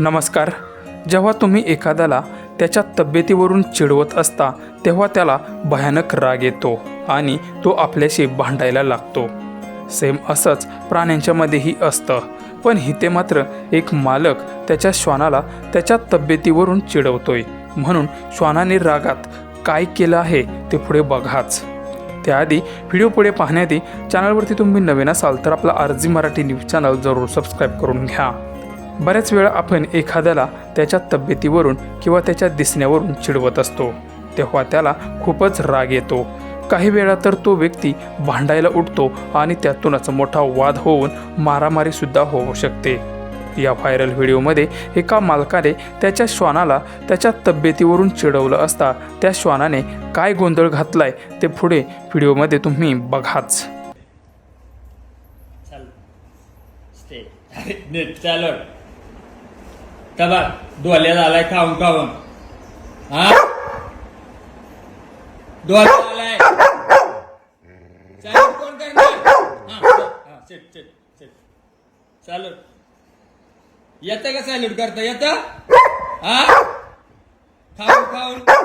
नमस्कार. जेव्हा तुम्ही एखाद्याला त्याच्या तब्येतीवरून चिडवत असता तेव्हा त्याला भयानक राग येतो आणि तो आपल्याशी भांडायला लागतो. सेम असंच प्राण्यांच्यामध्येही असतं. पण इथे मात्र एक मालक त्याच्या श्वानाला त्याच्या तब्येतीवरून चिडवतोय. म्हणून श्वानाने रागात काय केलं आहे ते पुढे बघाच. त्याआधी व्हिडिओ पुढे पाहण्याआधी चॅनलवरती तुम्ही नवीन असाल तर आपला आरजी मराठी न्यूज चॅनल जरूर सबस्क्राईब करून घ्या. बऱ्याच वेळा आपण एखाद्याला त्याच्या तब्येतीवरून किंवा त्याच्या दिसण्यावरून चिडवत असतो. तेव्हा त्याला खूपच राग येतो. काही वेळा तर तो व्यक्ती भांडायला उठतो आणि त्यातूनच मोठा वाद होऊन मारामारीसुद्धा होऊ शकते. या व्हायरल व्हिडिओमध्ये एका मालकाने त्याच्या श्वानाला त्याच्या तब्येतीवरून चिडवलं असता त्या श्वानाने काय गोंधळ घातलाय ते पुढे व्हिडिओमध्ये तुम्ही बघाच. चाल. स्टे नीट डोल्या झालाय खाऊन खाऊन. हा? डोल्या झालाय चालू कोण करणार? हा, हा, sit, sit, sit. चालू. येतं का सॅल्यूट करता? येतं? हा? खाऊन खाऊन.